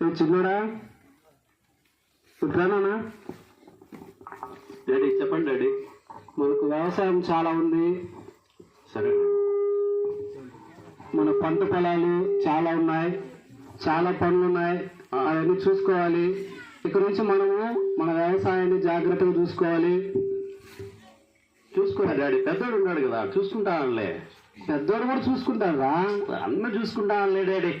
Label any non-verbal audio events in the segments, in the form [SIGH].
ఏ చిన్నోడా ఇట్లానా డాడీ చెప్పండి డాడీ. మనకు వ్యవసాయం చాలా ఉంది. సరే పంట పొలాలు చాలా ఉన్నాయి. చాలా పనులు ఉన్నాయి. అవన్నీ చూసుకోవాలి. ఇక్కడ నుంచి మనము మన వ్యవసాయాన్ని జాగ్రత్తగా చూసుకోవాలి. చూసుకున్నా డాడీ పెద్దోడు ఉన్నాడు కదా చూసుకుంటానులే. పెద్దోడు కూడా చూసుకుంటారా అన్న చూసుకుంటానులే డాడీ.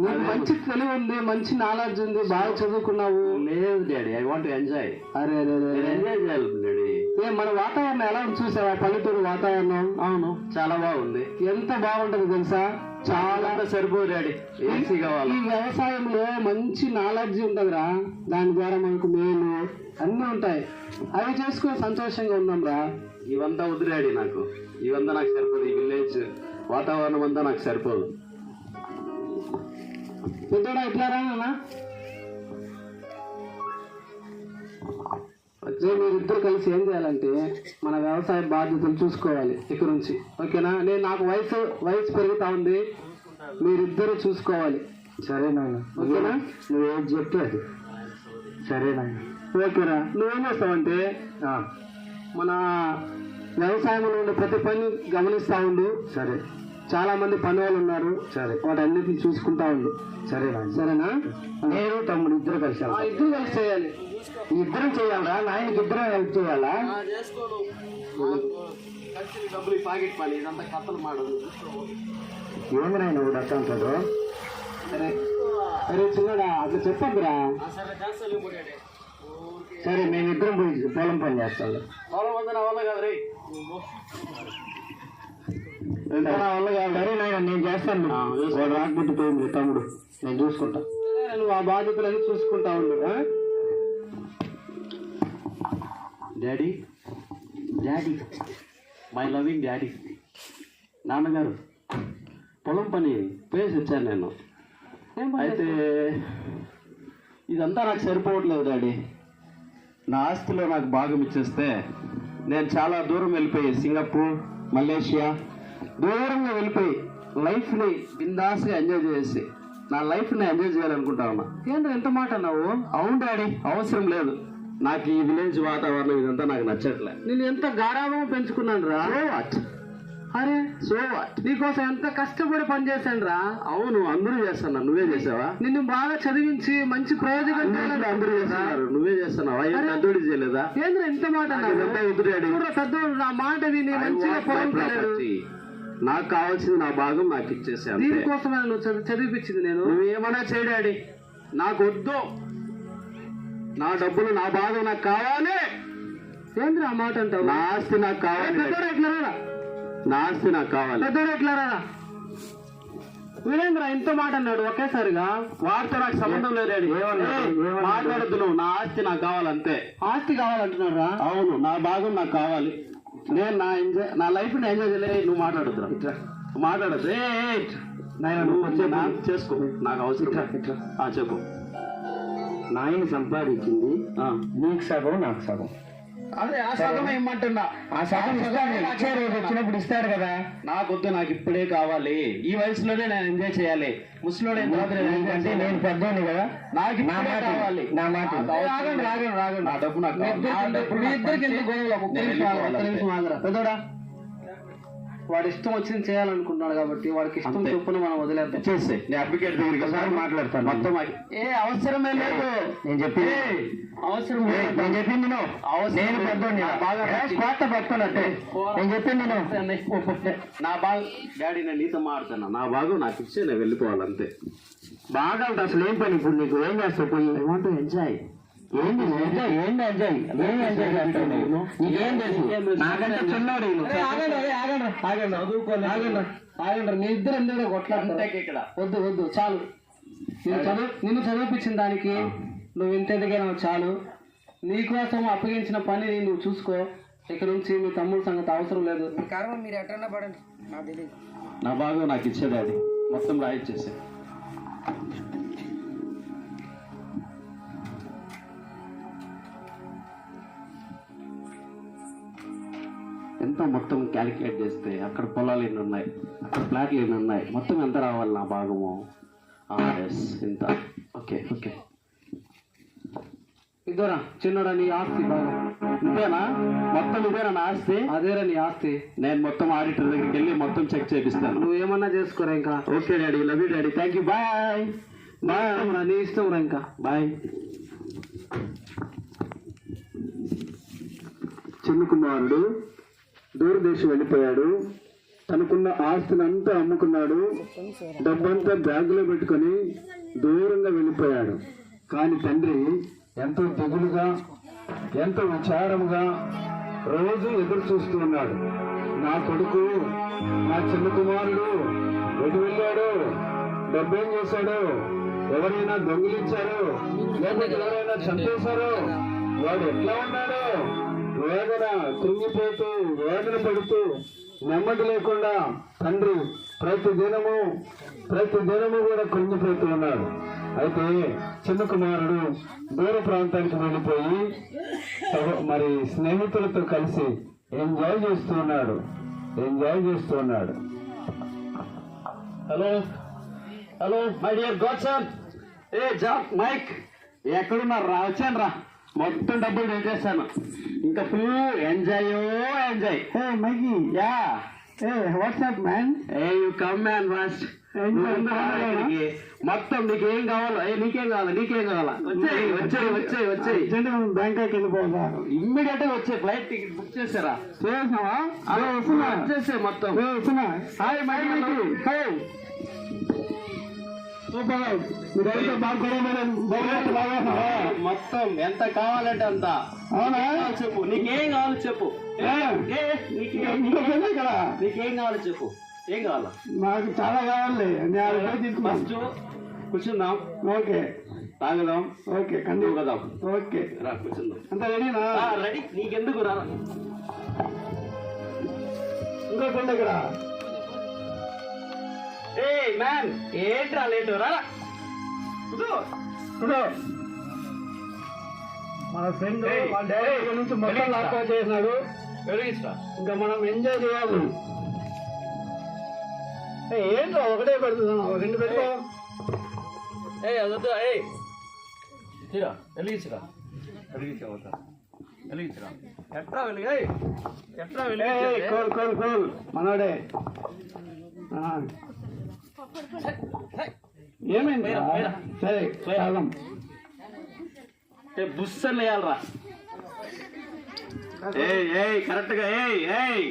నీకు మంచి తెలివి ఉంది మంచి నాలెడ్జ్ ఉంది బాగా చదువుకున్నావు. లేదు డాడీ ఐ వాంట్ ఎంజాయ్ అరే అరే ఎంజాయ్ చేయాలి డాడీ. ఏ మన వాతావరణం ఎలా చూసావా? పల్లెటూరు వాతావరణం? అవును చాలా బాగుంది. ఎంత బాగుంటది తెలుసా? చాలా డాడీ. ఏసీ కావాలి. ఈ వ్యవసాయంలో మంచి నాలెడ్జ్ ఉంటదిరా. దాని ద్వారా మనకు మేలు అన్నీ ఉంటాయి. అవి చేసుకుని సంతోషంగా ఉందాం రా ఇవంతా వద్దు డాడీ నాకు. ఇవంతా నాకు సరిపోదు. ఈ విలేజ్ వాతావరణం అంతా నాకు సరిపోదు. పెద్దోడా ఇట్లా రా నాన్న రేపు మీరిద్దరు కలిసి ఏం చేయాలంటే మన వ్యవసాయ బాధ్యతలు చూసుకోవాలి ఇక్కడ నుంచి. ఓకేనా? నేను నాకు వయసు వయసు పెరుగుతా ఉంది. మీరిద్దరు చూసుకోవాలి. సరే నాయన. ఓకేనా? నువ్వేం చెప్తే అది. సరే నాయన. ఓకేరా నువ్వేం చేస్తావంటే మన వ్యవసాయంలో ఉండే ప్రతి పని గమనిస్తా ఉండు. సరే. చాలా మంది పని వాళ్ళు ఉన్నారు. సరే. వాటన్నిటిని చూసుకుంటా ఉండు. సరే నాయన. సరేనా? నేను తమ్ముడు ఇద్దరు కలిసి. ఇద్దరు కలిసి చేయాలి. ఇద్దరం చేయాలా? నాయనకి ఇద్దరం హెల్ప్ చేయాలా? డబ్బులు పాకెట్ పని ఇదంతా కథలు మాడదు ఏమి నాయన ఒకటి అట్ట అంటాడు అరే అరే చిన్నడా అట్లా చెప్పద్దురా. సరే మేమిద్దరం పోయి పొలం పని చేస్తాం. పొలం అంతా నా వల్ల కాదు రే. నా వల్ల కాదు. సరే నాయన నేను చేస్తాను. రాకపోతే పోయింది తమ్ముడు. నేను చూసుకుంటా. సరే, నువ్వు ఆ బాధ్యతలన్నీ చూసుకుంటా ఉండు? Daddy daddy my loving daddy. నాన్నగారు పొలం పని పేసి వచ్చాను నేను. అయితే ఇదంతా నాకు సరిపోవట్లేదు డాడీ. నా ఆస్తిలో నాకు భాగం ఇచ్చేస్తే నేను చాలా దూరం వెళ్ళిపోయి సింగపూర్ మలేషియా దూరంగా వెళ్ళిపోయి లైఫ్ని బిందాస్గా ఎంజాయ్ చేసి నా లైఫ్ని ఎంజాయ్ చేయాలనుకుంటా ఉన్నా. ఏంటో ఎంత మాట అన్నావు? అవును డాడీ అవసరం లేదు. నాకు ఈ విలేజ్ వాతావరణం ఇదంతా నాకు నచ్చట్లే. నేను ఎంత గారాభం పెంచుకున్నాను రా. వాట్ అరే సో వాట్ నీకోసం ఎంత కష్టపడి పనిచేశాను రా. అవును అందరూ చేస్తున్నారు. నువ్వే చేసావా? నిన్ను బాగా చదివించి మంచి ప్రయోజనం అందరూ చేస్తున్నారు. నువ్వే చేస్తున్నావా. పెద్దోడి చేయలేదా? ఏంద్ర ఇంత మాట పెద్దోడు నా మాట విని మంచిగా. నాకు కావాల్సింది నా భాగం నాకు ఇచ్చేసి అంతే. దీనికోసమే నువ్వు చదివి చదివిపించింది నేను. నువ్వు ఏమన్నా చేయి డాడీ. నాకు వద్దు. నా డబ్బులు నా భాగం నాకు కావాలి. ఏంద్ర ఆ మాట అంటావు? నా ఆస్తి నాకు కావాలి. పెద్దోడు ఎట్లా రారా? నా ఆస్తి నాకు కావాలి. పెద్దోడు ఎట్లా రారా? వీరేంద్ర ఇంత మాట అన్నాడు ఒకేసారిగా? వాడితో నాకు సంబంధం లేదు? మాట్లాడొద్దు నువ్వు. నా ఆస్తి నాకు కావాలంతే. ఆస్తి కావాలంటున్నారా అవును నా భాగం నాకు కావాలి. నేను నా ఎంజాయ్ నా లైఫ్ని ఎంజాయ్ చేయలే నువ్వు మాట్లాడొద్దు మాట్లాడద్దు. ఏ నువ్వు. నా- చేసుకో. నాకు అవసరం. ఇట్లా, చెప్పు. నాయన సంపాదించింది. ఆ. నీకు సగం నాకు సగం. అదే ఆ సగం ఏమంటున్నా? ఆ సగం రోజు వచ్చినప్పుడు ఇస్తాడు కదా. నాకొద్దు నాకు ఇప్పుడే కావాలి. ఈ వయసులోనే నేను ఎంజాయ్ చేయాలి. ముసలోడే అంటే. నేను పెద్దోని కదా. నాకు నా మాట కావాలి. నా మాట రాగండి. రాగండి, రాగండి. నా డబ్బు నాకు మీ. ఇద్దరికి ఎందుకు- గొడవలు? ఒక్క వాడి ఇష్టం వచ్చింది చేయాలనుకుంటున్నాడు కాబట్టి వాడికి ఇష్టం. చొప్పున మనం వదిలేద్దాం చేసే నేను అడ్వకేట్ దగ్గరికి ఒకసారి మాట్లాడతాను. మొత్తం. ఏ అవసరమే లేదు నేను చెప్పింది ఏయ్, అవసరం. నేను చెప్పింది నేను లేదు. పెద్దోని నా బాగా. స్వార్థ పట్టుకున్నట్టే నేను చెప్పింది నువ్వు. నా బాగా డాడీ నేను నీతో మాడుతున్నా నా భాగం నాకు ఇచ్చే నేను వెళ్ళిపోవాలి అంతే బాగా అసలు ఏం పని ఇప్పుడు నీకు ఏం చేస్తావు పోయి ఐ వాంట్ ఎంజాయ్ ఏం నువ్వు నీకేం తెలుసు నాకంటే చిన్నవాడు ఈయన. అరే, ఆగండి ఆగండి. మీ ఇద్దరు ఇక్కడ. వద్దు వద్దు చాలు. నిన్ను చదువు నిన్ను చదివిపించిన దానికి నువ్వు ఇంత ఎదిగినావు చాలు. నీకోసం అప్పగించిన పనిని నువ్వు చూసుకో. ఇక నుంచి మీ తమ్ముడు సంగతి అవసరం లేదు. మీ కర్మ మీరు పడండి. నా భాగం నాకు ఇచ్చే డాడీ మొత్తం రాయిచ్చేసే. ఎంత మొత్తం క్యాలిక్యులేట్ చేస్తే అక్కడ పొలాలు ఎన్ని ఉన్నాయి అక్కడ ఫ్లాట్లు ఎన్ని ఉన్నాయి మొత్తం ఎంత రావాలి నా భాగము? ఎస్ ఇంత. Okay okay. ఇద్దరా చిన్నడా నీ ఆస్తి బాగా ఇదేనా? మొత్తం ఇదేనా నా ఆస్తి? అదేరా నీ ఆస్తి. నేను మొత్తం ఆడిటర్ దగ్గరికి వెళ్ళి మొత్తం చెక్ చేపిస్తాను. నువ్వు ఏమన్నా చేసుకోరా ఇంకా? Okay daddy love you daddy. Thank you bye bye నీ ఇష్టం రా ఇంకా. బాయ్. చిన్న కుమారుడు దూరదేశం వెళ్ళిపోయాడు. తనకున్న ఆస్తిని అంతా అమ్ముకున్నాడు. డబ్బంతా బ్యాగులో పెట్టుకొని దూరంగా వెళ్ళిపోయాడు. కానీ తండ్రి ఎంతో దిగులుగా ఎంతో విచారముగా రోజు ఎదురు చూస్తూ ఉన్నాడు. నా కొడుకు నా చిన్న కుమారుడు ఎటు వెళ్ళాడు? డబ్బేం చేశాడు? ఎవరైనా దొంగిలించారు? లేకపోతే ఎవరైనా చంపేశారు? వాడు ఎట్లా ఉన్నాడు? వేదన కృంగిపోతూ వేదన పడుతూ నెమ్మది లేకుండా తండ్రి ప్రతి దినము ప్రతి దినము కూడా కృంగిపోతూ ఉన్నాడు. అయితే చిన్న కుమారుడు దూర ప్రాంతానికి వెళ్ళిపోయి మరి స్నేహితులతో కలిసి ఎంజాయ్ చేస్తూ ఉన్నాడు. ఎంజాయ్ చేస్తూ ఉన్నాడు. Hello? Hello my dear god hey job Mike ఎక్కడున్నారు? రా వచ్చాను రా మొత్తం డబ్బులు చేసేసాను ఇంకా full enjoy enjoy hey మైకి? Yeah. Hey what's up man hey you come man fast మొత్తం నీకేం కావాలో? ఏ నీకేం కావాలి? నీకేం కావాలా? వచ్చేయ్. వచ్చేయ్ వచ్చేయ్ వచ్చేయ్. బ్యాంకాక్ వెళ్ళిపోతాం ఇమ్మీడియట్గా వచ్చే ఫ్లైట్ టికెట్ బుక్ చేసారా? చేసినావా అదే వస్తున్నా. వచ్చేసే మొత్తం. వస్తున్నా. హాయ్ మై హై మీరంతా బాగా మొత్తం ఎంత కావాలంటే అంత. అవునా? చెప్పు. నీకేం కావాలో చెప్పు. ఏ, ఏ, నీకేం నీకేం కావాలో చెప్పు. ఏం కావాలా? మాకు చాలా కావాలి. ఫస్ట్ కూర్చుందాం. ఓకే. తాగుదాం. ఓకే కండి. కదా ఓకే. రా కూర్చుందాం. అంత రెడీనా రెడీ నీకెందుకు రా? ఇంకొకటి ఇక్కడ ఏ మ్యాన్ ఏంట్రా లేటు? రా మన ఫ్రెండ్ నుంచి మొత్తం. లాక్గా చేసినాడు. వెలిగించరా. ఇంకా మనం ఎంజాయ్ చేయాలి. ఏంట్రా? ఒకటే పెడుతున్నాను రెండు పెట్టుకో. ఏయ్. అదొద్దు ఏయ్. తీరా వెలిగించరా? వెలిగించవద్దా వెలిగించరా? ఎట్రా వెలిగి కోల్ కోల్. మనోడే. ఆ. ఏమైంది. సరే ఏ బుస్సలు వేయాలరా. ఏయ్ ఏయ్ కరెక్ట్గా ఏయ్ ఏయ్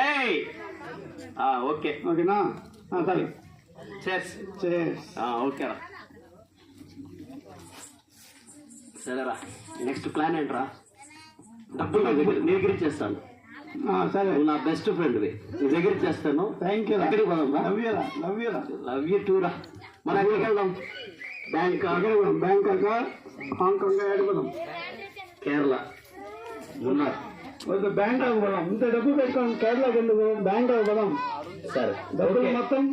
ఏయ్. ఆ ఓకే. ఓకేనా? సరే. చేస్ చేస్ ఓకేరా సరేరా. నెక్స్ట్ ప్లాన్ ఏంట్రా? డబ్బులు నీ దగ్గర నీ దగ్గర ఇచ్చేస్తాను ఆ, సరే. నువ్వు నా బెస్ట్ ఫ్రెండ్వి నీ దగ్గర ఇచ్చేస్తాను థ్యాంక్ యూ ఎక్కడికి పోదాం? Love you love you love you too రా. మనం ఎక్కడికి వెళ్దాం బ్యాంక్ బ్యాంకాక్ హాంకాంగ్ ఆడిపోదాం కేరళ. మున్నార్. వద్దు బ్యాంకాక్ పోదాం. ఇంత డబ్బు పెట్టుకోండి కేరళకి ఎందుకు బ్యాంకాక్ పోదాం. సరే. డబ్బులు మొత్తం?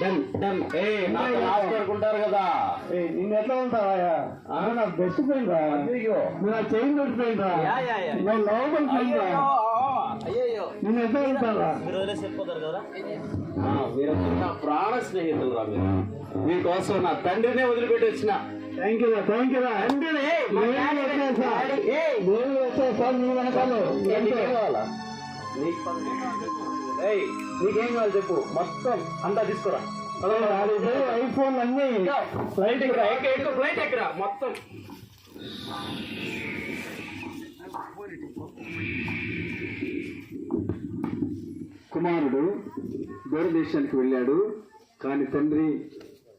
డన్ డన్ ఏ నాతో రాసుకుంటారు కదా. నిన్ను ఎట్లా ఉంటావా? నా బెస్ట్ ఫ్రెండ్ రా. నా చైన్ ఫ్రెండ్ రా. నా లోపల్ ఫ్రెండ్ రా. నిన్ను ఎట్లా ఉంటారా మీరు వదిలేసి వెళ్ళిపోతారు కదా మీరు. నా ప్రాణ స్నేహితులు రా మీరు మీకోసం నా తండ్రినే వదిలిపెట్టి వచ్చిన థ్యాంక్ యూ థ్యాంక్ యూ అంటే నేను వచ్చేసా నేను నీ వెనకాల. నీకేం కావాలా చెప్పు. మొత్తం అంతా తీసుకురా. ఐఫోన్ అన్ని. ఫ్లైట్ ఎక్కరా ఎక్క ఎక్కు ఫ్లైట్ ఎక్కరా మొత్తం. కుమారుడు దూరదేశానికి వెళ్ళాడు. కానీ తండ్రి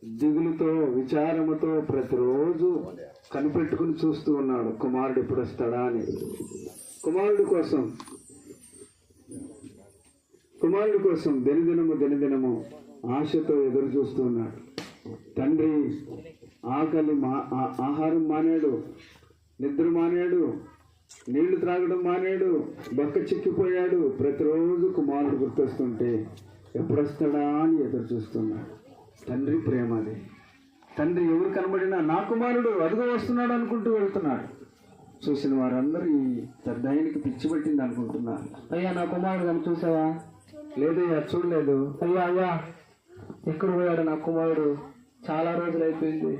దిగులుతో విచారముతో ప్రతిరోజు కనిపెట్టుకుని చూస్తూ ఉన్నాడు. కుమారుడు ఎప్పుడు వస్తాడా అని. కుమారుడి కోసం కుమారుడి కోసం దినదినము దినదినము ఆశతో ఎదురు చూస్తూ ఉన్నాడు. తండ్రి ఆకలి మా ఆహారం మానేడు నిద్ర మానేడు నీళ్ళు త్రాగడం మానేడు బక్క చిక్కిపోయాడు. ప్రతిరోజు కుమారుడు గుర్తొస్తుంటే ఎప్పుడు వస్తాడా అని ఎదురు చూస్తున్నాడు తండ్రి ప్రేమ అది తండ్రి ఎవరు కనబడినా నా కుమారుడు అదుగో వస్తున్నాడు అనుకుంటూ వెళ్తున్నాడు. చూసిన వారందరూ ఈ పెద్ద ఆయనకి పిచ్చి పట్టింది అనుకుంటున్నారు అయ్యా నా కుమారుడు కానీ చూసావా? లేదయ్యా చూడలేదు. అయ్యా అయ్యా ఎక్కడ పోయాడు నా కుమారుడు? చాలా రోజులు అయిపోయింది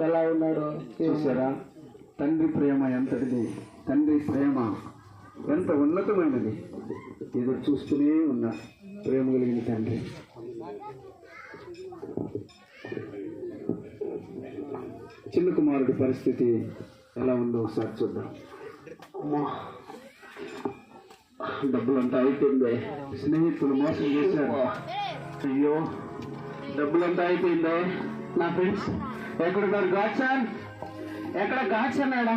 ఎలా ఉన్నాడు? చూసారా? తండ్రి ప్రేమ ఎంతటిది? తండ్రి ప్రేమ ఎంత ఉన్నతమైనది. ఎదురు చూస్తూనే ఉన్నా ప్రేమ కలిగిన తండ్రి. చిన్న కుమారుడి పరిస్థితి ఎలా ఉందో ఒకసారి చూద్దాం. డబ్బులంతా అయిపోయింది. స్నేహితులు మోసం చేశారు. అయ్యో డబ్బులంతా అయిపోయిందే. నా ఫ్రెండ్స్ ఎక్కడున్నారు గాడ్సన్? ఎక్కడ గాడ్సన్ ఆడా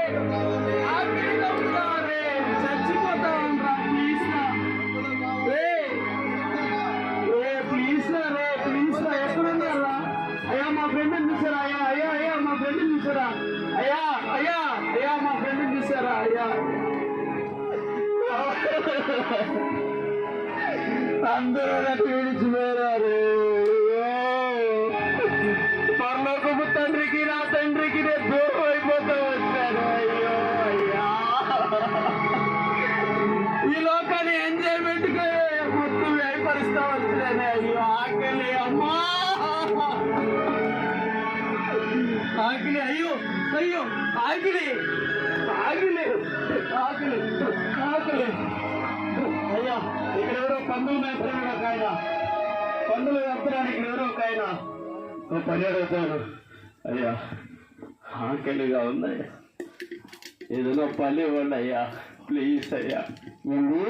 చూసారా అయ్యా అయ్యా అయ్యా మా ఫ్రెండ్ చూసారా అయ్యా అందరూ నాకు విడిచిపోయారు ఆకలి ఆకలి ఆకలి ఆకలి అయ్యా ఇక్కడ ఎవరో పందులు మేపుతున్నాడు ఒక ఆయన. పందులు మేపుతున్నాడు ఇక్కడ ఎవరో ఒక ఆయన. పని అడుగుతాడు అయ్యా ఆకలిగా ఉందయ్యా ఏదైనా పని ఇవ్వండి అయ్యా. ప్లీజ్ అయ్యా. ఏంది?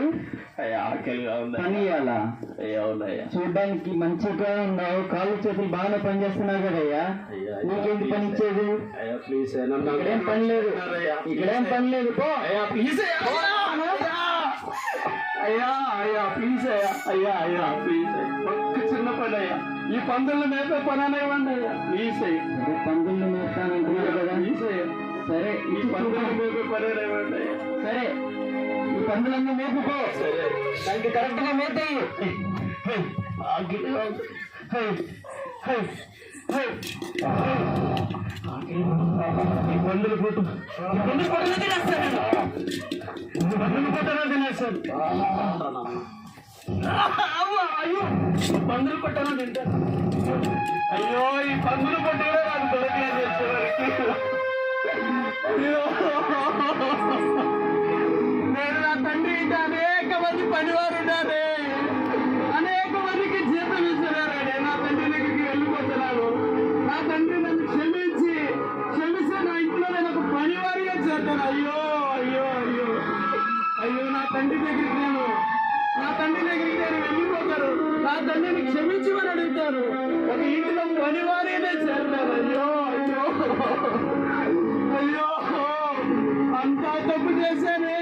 అయ్యా ఆకలిగా ఉంది. పని ఇవ్వాలా అయ్యా అవునయ్యా చూడ్డానికి మంచిగా ఉన్నావు. కాళ్ళు చేతులు బాగానే పనిచేస్తున్నావు కదయ్యా. అయ్యా, నీకేంటి పని ఇచ్చేది? అయ్యా ప్లీజ్ నన్ను ఇక్కడేం పని లేదు. ఇక్కడేం పని లేదు. పో. అయ్యా ప్లీజ్ అయ్యా. అయ్యా అయ్యా ప్లీజ్ అయ్యా. అయ్యా అయ్యా ప్లీజ్ ఒక్క చిన్న పని అయ్యా. ఈ పందులను మేపే పని అనేవ్వండి అయ్యా. ప్లీజ్ అయ్యా. అదే పందుల్ని మేపుతానంటున్నారు కదా. ప్లీజ్ అయ్యా. సరే ఈ చూపు. మేపే పని అనేవ్వండి అయ్యా. సరే ఈ పందులన్నీ మేపుకో. దానికి కరెక్ట్గా. ఈ పందులు పుట్టు పందులు పుట్టలు తినేస్తాను పందులు పుట్టలు తినేస్తాను అయ్యో పందులు పుట్టలు తింటాను అయ్యో ఈ పందులు పుట్టలు నాకు దొరకలేదు. [LAUGHS] అయ్యో. బయట అనేక మంది పనివారు ఉన్నారే అనేక మందికి జీతం ఇస్తున్నారండి. నా తండ్రి దగ్గరికి వెళ్ళిపోతున్నాను నా తండ్రి నన్ను క్షమించి క్షమిస్తే నా ఇంట్లో నేను ఒక పనివారిగా చేస్తాను అయ్యో అయ్యో అయ్యో. అయ్యో నా తండ్రి దగ్గరికి నేను నా తండ్రి దగ్గరికి నేను వెళ్ళిపోతారు నా తండ్రిని క్షమించమని అడుగుతారు ఒక ఇంట్లో పనివారినే చేస్తారు అయ్యో అయ్యో. అయ్యో అంతా తప్పు చేశానే.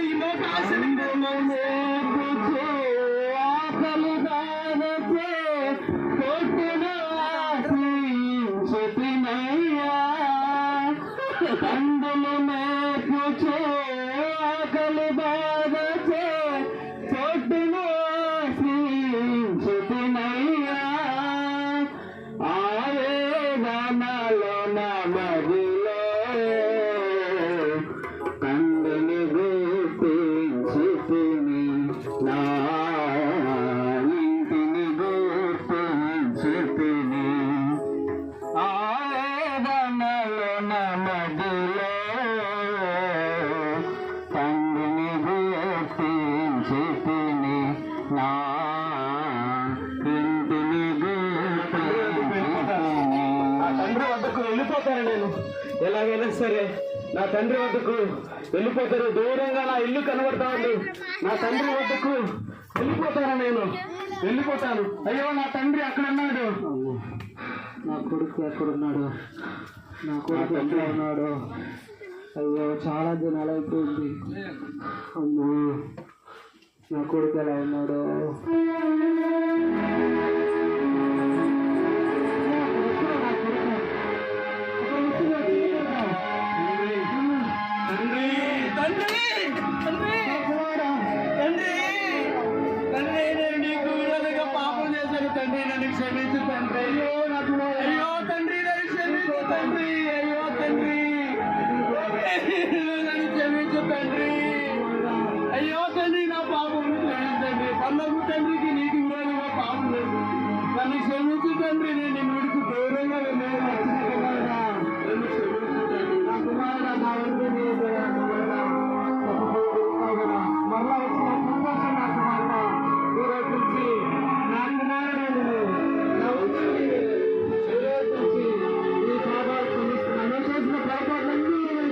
ಮಲನ ಮರಿ ఎలాగైనా సరే నా తండ్రి వద్దకు వెళ్ళిపోతారు. దూరంగా నా ఇల్లు కనబడతా ఉంది. నా తండ్రి వద్దకు వెళ్ళిపోతాను నేను. వెళ్ళిపోతాను. అయ్యో నా తండ్రి అక్కడ ఉన్నాడు. నా కొడుకు ఎక్కడున్నాడు నా కొడుకు ఎక్కడ ఉన్నాడు. అయ్యో చాలా దినాలు అయిపోయింది. అమ్మో నా కొడుకు ఎలా ఉన్నాడు? తండ్రి తండ్రి తండ్రి తండ్రి నేను నీకు విరోధంగా పాపం చేశాను తండ్రి నన్ను క్షమించు తండ్రి. అయ్యో నాకు అయ్యో తండ్రి నన్ను క్షమించు తండ్రి. అయ్యో తండ్రి నన్ను క్షమించు తండ్రి. అయ్యో తండ్రి నా పాపం క్షమించండి పల్లపు తండ్రికి నీకు విరోధంగా పాపం చేశాను నన్ను క్షమించు తండ్రి నేను నిన్ను విడిచి దూరంగా వెళ్ళాను నన్ను క్షమించు తండ్రి నా కుమారుడా, మరలా వచ్చిన సంతోషం నా కుమారుడా. ఈరోజు నుంచి నా కుమారుడు నా ఈరోజు నుంచి ఈ నేను చేసిన పొరపాట్లన్నీ నేను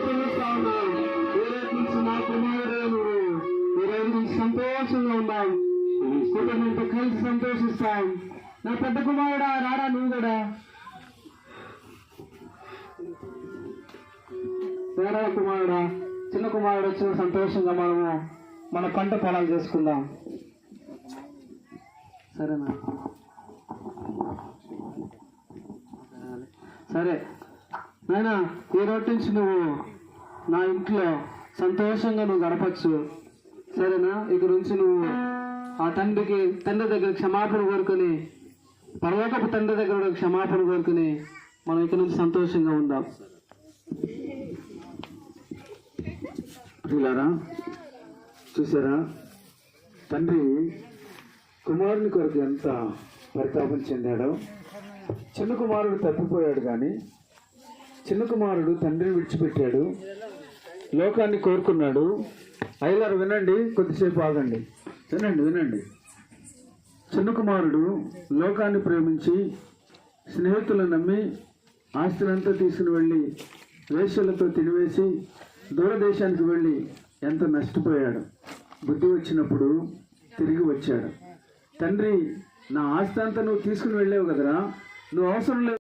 ఉన్నాను. ఈరోజు నుంచి నా నువ్వు. ఈరోజు నుంచి సంతోషంగా ఉన్నాం కుటుంబంతో కలిసి సంతోషిస్తాం నా పెద్ద కుమారుడా రారా నువ్వు కూడా కుమారుడా చిన్న కుమారుడు వచ్చిన సంతోషంగా మనము మన పంట పొలాలు చేసుకుందాం. సరేనా? సరే. నాయనా ఈ రోజు నుంచి నువ్వు నా ఇంట్లో సంతోషంగా నువ్వు గడపచ్చు. సరేనా? ఇక నుంచి నువ్వు ఆ తండ్రికి తండ్రి దగ్గర క్షమాపణ కోరుకొని పర్వకపు తండ్రి దగ్గర కూడా క్షమాపణ కోరుకొని మనం ఇక నుంచి సంతోషంగా ఉందాం. ప్రియులారా చూసారా? తండ్రి కుమారుని కొరకు ఎంత పరితాపం చెందాడో. చిన్న కుమారుడు తప్పిపోయాడు కానీ చిన్న కుమారుడు తండ్రిని విడిచిపెట్టాడు. లోకాన్ని కోరుకున్నాడు. అయ్యగారు వినండి కొద్దిసేపు ఆగండి. వినండి వినండి. చిన్న కుమారుడు లోకాన్ని ప్రేమించి స్నేహితులను నమ్మి ఆస్తులంతా తీసుకుని వెళ్ళి వేషలతో తినివేసి దూరదేశానికి వెళ్ళి ఎంత నష్టపోయాడు. బుద్ధి వచ్చినప్పుడు తిరిగి వచ్చాడు. తండ్రి నా ఆస్తి అంతా నువ్వు తీసుకుని వెళ్ళావు కదరా? నువ్వు అవసరం లేదు.